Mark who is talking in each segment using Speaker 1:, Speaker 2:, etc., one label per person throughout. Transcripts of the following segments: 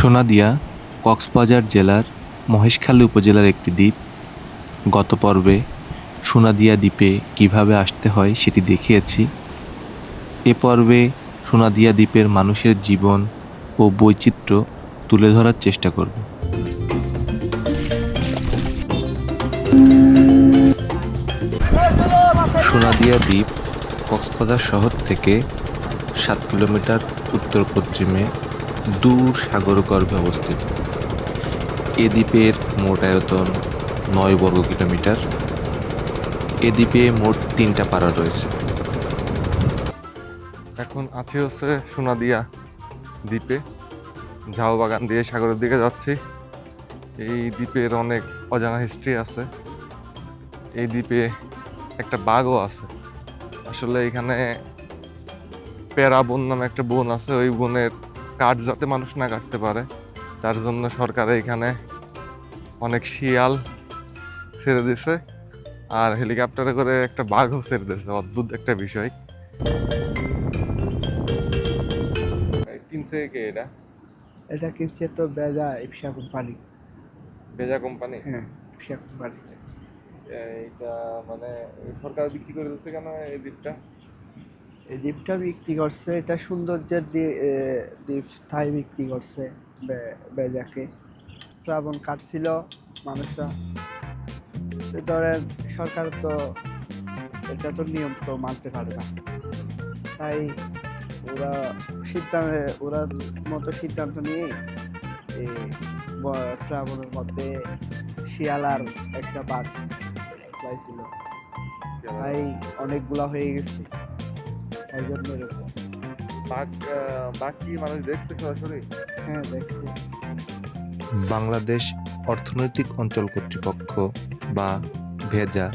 Speaker 1: সোনাদিয়া, কক্সবাজার জেলার মহেশখালী উপজেলার একটি দ্বীপ। গত পর্বে সোনাদিয়া দ্বীপে কীভাবে আসতে হয় সেটি দেখিয়েছি। এ পর্বে সোনাদিয়া দ্বীপের মানুষের জীবন ও বৈচিত্র্য তুলে ধরার চেষ্টা করব। সোনাদিয়া দ্বীপ কক্সবাজার শহর থেকে সাত কিলোমিটার উত্তর পশ্চিমে দূর সাগরগর্ভে অবস্থিত। এ দ্বীপের মোট আয়তন নয় বর্গ কিলোমিটার। এ দ্বীপে মোট তিনটা পাড়া রয়েছে।
Speaker 2: এখন আছি হচ্ছে সোনাদিয়া দ্বীপে। ঝাউ বাগান দিয়ে সাগরের দিকে যাচ্ছি। এই দ্বীপের অনেক অজানা হিস্ট্রি আছে। এই দ্বীপে একটা বাঘও আছে। আসলে এখানে প্যারা বন নামে একটা বন আছে। ওই বনের কাঠ যাতে মানুষ না কাটতে পারে। তার জন্য সরকার এখানে অনেক শিয়াল ছেড়ে দিছে। আর হেলিকপ্টারে করে একটা বাঘও ছেড়ে দিয়েছে অদ্ভুত একটা বিষয়। কিনছে কে এটা?
Speaker 3: এটা কিনছে তো বেজা ইপসা কোম্পানি।
Speaker 2: বেজা কোম্পানি?
Speaker 3: হ্যাঁ ইপসা কোম্পানি।
Speaker 2: এইটা মানে সরকার বিক্রি করে দিচ্ছে কেন এই দ্বীপটা?
Speaker 3: দ্বীপটা বিক্রি করছে এটা সৌন্দর্যের দ্বীপ তাই বিক্রি করছে বেজাকে। শ্রাবণ কাটছিল মানুষরা ধরেন সরকার তো এটা তো নিয়ম তো মানতে পারে না। তাই ওরা সিদ্ধান্ত ওরা মতো সিদ্ধান্ত নিয়ে শ্রাবণের মধ্যে শিয়ালার একটা বাঘ পাইছিল তাই অনেকগুলা হয়ে গেছে। তাই জন্য এরকম।
Speaker 2: বাঘ বাঘ কি মানুষ দেখছে সরাসরি?
Speaker 3: হ্যাঁ দেখছি।
Speaker 1: বাংলাদেশ অর্থনৈতিক অঞ্চল কর্তৃপক্ষ বা ভেজা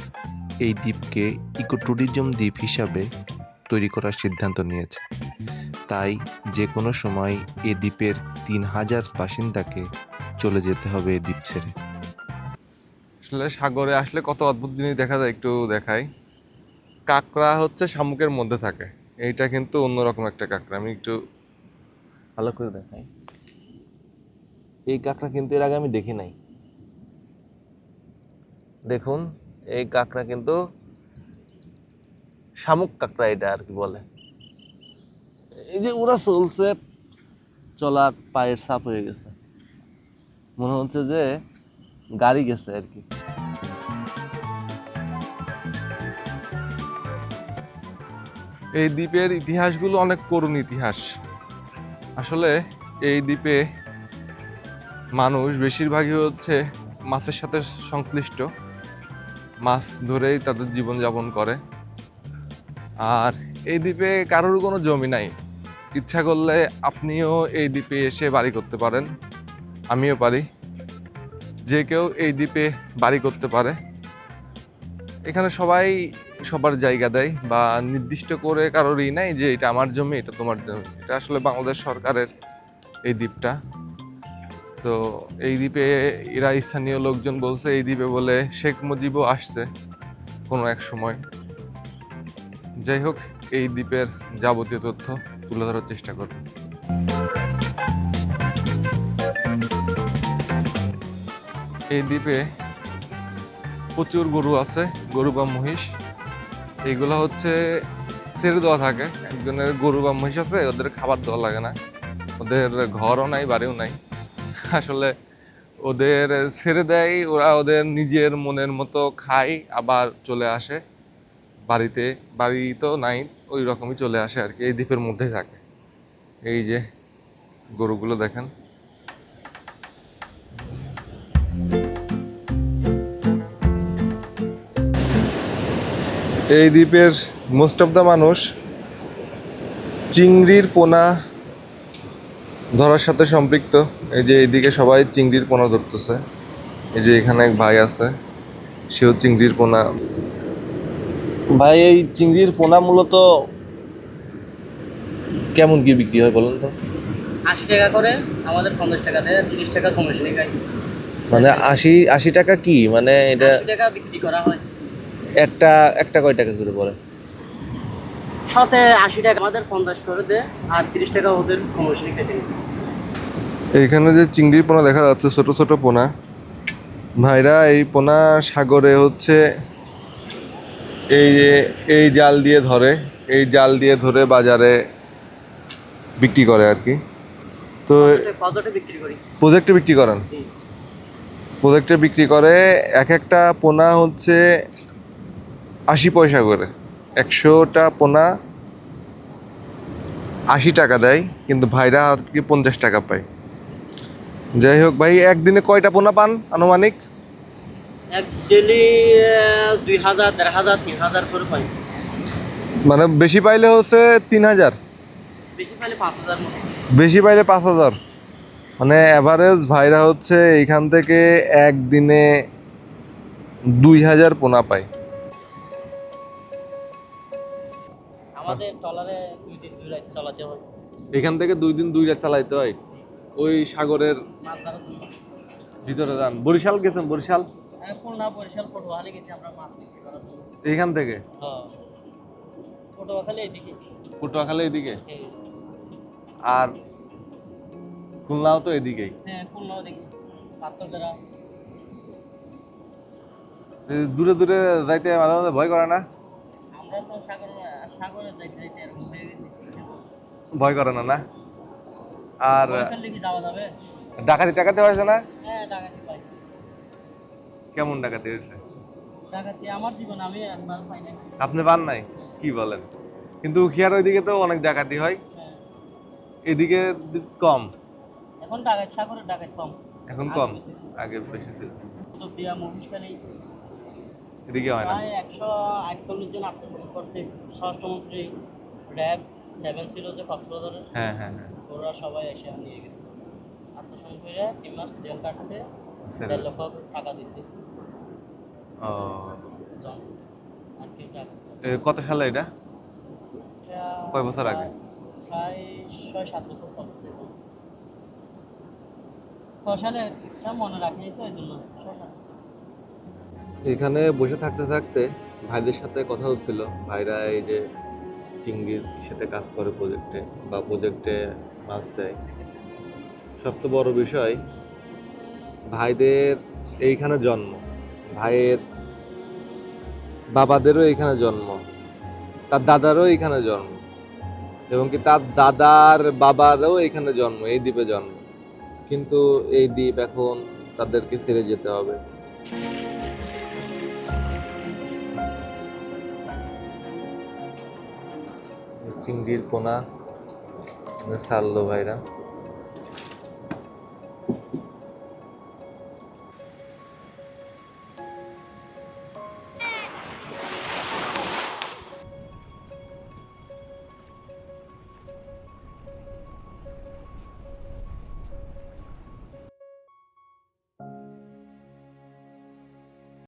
Speaker 1: এই দ্বীপকে ইকোট্যুরিজম দ্বীপ হিসাবে তৈরি করার সিদ্ধান্ত নিয়েছে। তাই যে কোনো সময় এ দ্বীপের তিন হাজার বাসিন্দাকে চলে যেতে হবে এ দ্বীপ ছেড়ে।
Speaker 2: আসলে সাগরে আসলে কত অদ্ভুত জিনিস দেখা যায় একটু দেখাই। কাঁকড়া হচ্ছে শামুকের মধ্যে থাকে। এইটা কিন্তু অন্যরকম একটা কাঁকড়া। আমি একটু
Speaker 1: ভালো করে দেখাই। এই কাঁকড়া কিন্তু এর আগে আমি দেখি নাই। দেখুন, এই কাঁকড়া কিন্তু শামুক কাঁকড়া এটা আর কি বলে। এই যে ওরা চলছে, চলা পায়ের সাপ হয়ে গেছে। মনে হচ্ছে যে গাড়ি গেছে আর কি।
Speaker 2: এই দ্বীপের ইতিহাসগুলো অনেক করুণ ইতিহাস। আসলে এই দ্বীপে মানুষ বেশিরভাগই হচ্ছে মাছের সাথে সংশ্লিষ্ট। মাছ ধরেই তাদের জীবনযাপন করে। আর এই দ্বীপে কারোর কোনো জমি নাই। ইচ্ছা করলে আপনিও এই দ্বীপে এসে বাড়ি করতে পারেন। আমিও পারি। যে কেউ এই দ্বীপে বাড়ি করতে পারে। এখানে সবাই সবার জায়গা দেয় বা নির্দিষ্ট করে কারোরই নাই যে এটা আমার জমি, এটা তোমার জমি। এটা আসলে বাংলাদেশ সরকারের এই দ্বীপটা। তো এই দ্বীপে এরা স্থানীয় লোকজন বলছে, এই দ্বীপে বলে শেখ মুজিবও আসছে কোনো এক সময়। যাই হোক, এই দ্বীপের যাবতীয় তথ্য তুলে ধরার চেষ্টা করব। এই দ্বীপে প্রচুর গরু আছে, গরু বা মহিষ। এইগুলো হচ্ছে ছেড়ে দেওয়া থাকে। একজনের গরু বা মহিষ আছে, ওদের খাবার দেওয়া লাগে না। ওদের ঘরও নাই, বাড়িও নাই। আসলে ওদের ছেড়ে দেয়, ওরা ওদের নিজের মনের মতো খায়, আবার চলে আসে। বাড়িতে, বাড়ি তো নাই, ওই রকমই চলে আসে আর কি, এই দ্বীপের মধ্যেই থাকে। এই যে গরুগুলো দেখেন। এই দ্বীপের মোস্ট অফ দ্য মানুষ চিংড়ির পোনা ধরার সাথে সম্পৃক্ত। এই যে এইদিকে সবাই চিংড়ির পোনা ধরতেছে। এই যে এখানে এক ভাই আছে সেও চিংড়ির পোনা।
Speaker 1: ভাই এই চিংড়ির পোনা মূলত কেমন কি বিক্রি হয় বলুন তো?
Speaker 4: আশি টাকা করে আমাদের পঞ্চাশ টাকা দেয় তিরিশ টাকা কমিশনে খাই
Speaker 1: মানে আশি আশি টাকা কি? মানে এটা
Speaker 4: টাকা বিক্রি করা হয়।
Speaker 1: একটা একটা কয় টাকা করে পড়ে?
Speaker 4: সাথে আশি টাকা। আমাদের পঞ্চাশ করে দেয় আর তিরিশ টাকা ওদের কমিশনে খেতে
Speaker 2: এইখানে যে চিংড়ির পোনা দেখা যাচ্ছে ছোট ছোট পোনা। ভাইরা এই পোনা সাগরে হচ্ছে এই যে এই জাল দিয়ে ধরে এই জাল দিয়ে ধরে বাজারে বিক্রি করে আর কি। তো প্রজেক্টে বিক্রি করেন?
Speaker 4: জি।
Speaker 2: প্রজেক্টে বিক্রি করে এক একটা পোনা হচ্ছে আশি পয়সা করে। একশোটা পোনা আশি টাকা দেয় কিন্তু ভাইরা আজকে পঞ্চাশ টাকা পায়। যাই হোক ভাই একদিনে কয়টা পোনা পান আনুমানিক? মানে বেশি পাইলে হচ্ছে তিন হাজার।
Speaker 4: বেশি পাইলে পাঁচ হাজার
Speaker 2: বেশি পাইলে পাঁচ হাজার। মানে অ্যাভারেজ ভাইরা হচ্ছে এইখান থেকে একদিনে দুই হাজার পোনা পায়।
Speaker 4: আমাদের ট্রলারে দুই দিন দুই রাত চালাতে হয়।
Speaker 2: এখান থেকে দুই দিন দুই রাত চালাইতে হয়? ওই সাগরের ভিতরে যান। বরিশাল গেছেন? বরিশাল?
Speaker 4: হ্যাঁ, খুলনা বরিশাল পটুয়াখালী গেছি আমরা মাছ বিক্রি করার জন্য।
Speaker 2: এইখান থেকে?
Speaker 4: হ্যাঁ। পটুয়াখালী এদিকে।
Speaker 2: পটুয়াখালী এদিকে?
Speaker 4: হ্যাঁ,
Speaker 2: আর খুলনাও তো এদিকেই।
Speaker 4: হ্যাঁ খুলনা ওদিকে পাত্রকেরা
Speaker 2: দূরে দূরে যাইতে মাঝে মাঝে ভয় করে না?
Speaker 4: আমরা তো সাগর
Speaker 2: ভয় করে না না? আর ডাকাতি টাকাতে হয়েছে না?
Speaker 4: হ্যাঁ
Speaker 2: কেমন ডাকাতি হয়েছে? আপনি পান নাই? কি বলেন? কিন্তু উখিয়ার ওইদিকে তো অনেক ডাকাতি হয়।
Speaker 4: হ্যাঁ।
Speaker 2: এদিকে কম।
Speaker 4: এখন ডাকাত সাগরে ডাকাত কম।
Speaker 2: এখন কম? আগে বেশি। ছিল। এদিকে হয় না।
Speaker 4: একশো আটচল্লিশ জন আত্মসমর্পণ করছে স্বরাষ্ট্রমন্ত্রী র্যাব সেভেন ছিল যে কক্সবাজারে।
Speaker 2: হ্যাঁ হ্যাঁ হ্যাঁ।
Speaker 4: ওরা সবাই এসে নিয়ে গেছে। আত্মসমর্পণ করে তিন মাস জেল কাটছে।
Speaker 2: ছেড়ে
Speaker 4: দেড় লক্ষ টাকা দিছে।
Speaker 2: ও। কত সালে এটা? কয় বছর আগে?
Speaker 4: প্রায় ছয় সাত বছর চলছে ছয় সালে মনে রাখিনি তো এই জন্য। ছয় সাত বছর।
Speaker 2: এখানে বসে থাকতে থাকতে ভাইদের সাথে কথা হচ্ছিল। ভাইরা এই যে চিংড়ির সাথে কাজ করে প্রজেক্টে বা প্রজেক্টে মাছ দেয়। সবচেয়ে বড় বিষয়, ভাইদের এইখানে জন্ম। ভাইয়ের বাবাদেরও এইখানে জন্ম। তার দাদারও এইখানে জন্ম। এবং কি তার দাদার বাবারও এইখানে জন্ম, এই দ্বীপে জন্ম। কিন্তু এই দ্বীপ এখন তাদেরকে ছেড়ে যেতে হবে। চিংড়ির পোনা। ছাড়লো ভাইরা।